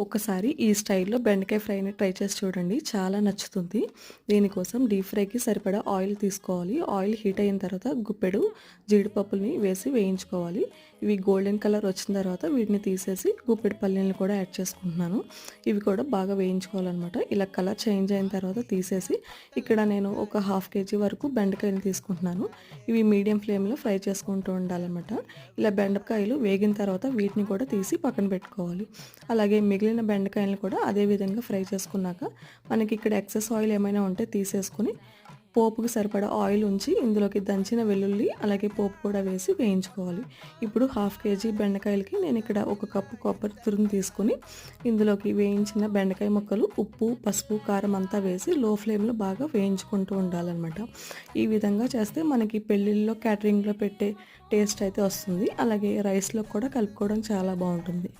ఒకసారి ఈ స్టైల్లో బెండకాయ ఫ్రైని ట్రై చేసి చూడండి. చాలా నచ్చుతుంది. దీనికోసం డీప్ ఫ్రైకి సరిపడా ఆయిల్ తీసుకోవాలి. ఆయిల్ హీట్ అయిన తర్వాత గుప్పెడు జీడిపప్పుల్ని వేసి వేయించుకోవాలి. ఇవి గోల్డెన్ కలర్ వచ్చిన తర్వాత వీటిని తీసేసి గుప్పెడు పల్లీలను కూడా యాడ్ చేసుకుంటున్నాను. ఇవి కూడా బాగా వేయించుకోవాలన్నమాట. ఇలా కలర్ చేంజ్ అయిన తర్వాత తీసేసి ఇక్కడ నేను ఒక హాఫ్ కేజీ వరకు బెండకాయలు తీసుకుంటున్నాను. ఇవి మీడియం ఫ్లేమ్లో ఫ్రై చేసుకుంటూ ఉండాలన్నమాట. ఇలా బెండకాయలు వేగిన తర్వాత వీటిని కూడా తీసి పక్కన పెట్టుకోవాలి. అలాగే మిగిలిన బెండకాయలను కూడా అదే విధంగా ఫ్రై చేసుకున్నాక మనకి ఇక్కడ ఎక్సెస్ ఆయిల్ ఏమైనా ఉంటే తీసేసుకుని పోపుకి సరిపడా ఆయిల్ ఉంచి ఇందులోకి దంచిన వెల్లుల్లి అలాగే పోపు కూడా వేసి వేయించుకోవాలి. ఇప్పుడు హాఫ్ కేజీ బెండకాయలకి నేను ఇక్కడ ఒక కప్పు కొబ్బరి తురుము తీసుకొని ఇందులోకి వేయించిన బెండకాయ ముక్కలు ఉప్పు పసుపు కారం అంతా వేసి లో ఫ్లేమ్లో బాగా వేయించుకుంటూ ఉండాలన్నమాట. ఈ విధంగా చేస్తే మనకి పెళ్ళిళ్ళలో క్యాటరింగ్లో పెట్టే టేస్ట్ అయితే వస్తుంది. అలాగే రైస్లో కూడా కలుపుకోవడం చాలా బాగుంటుంది.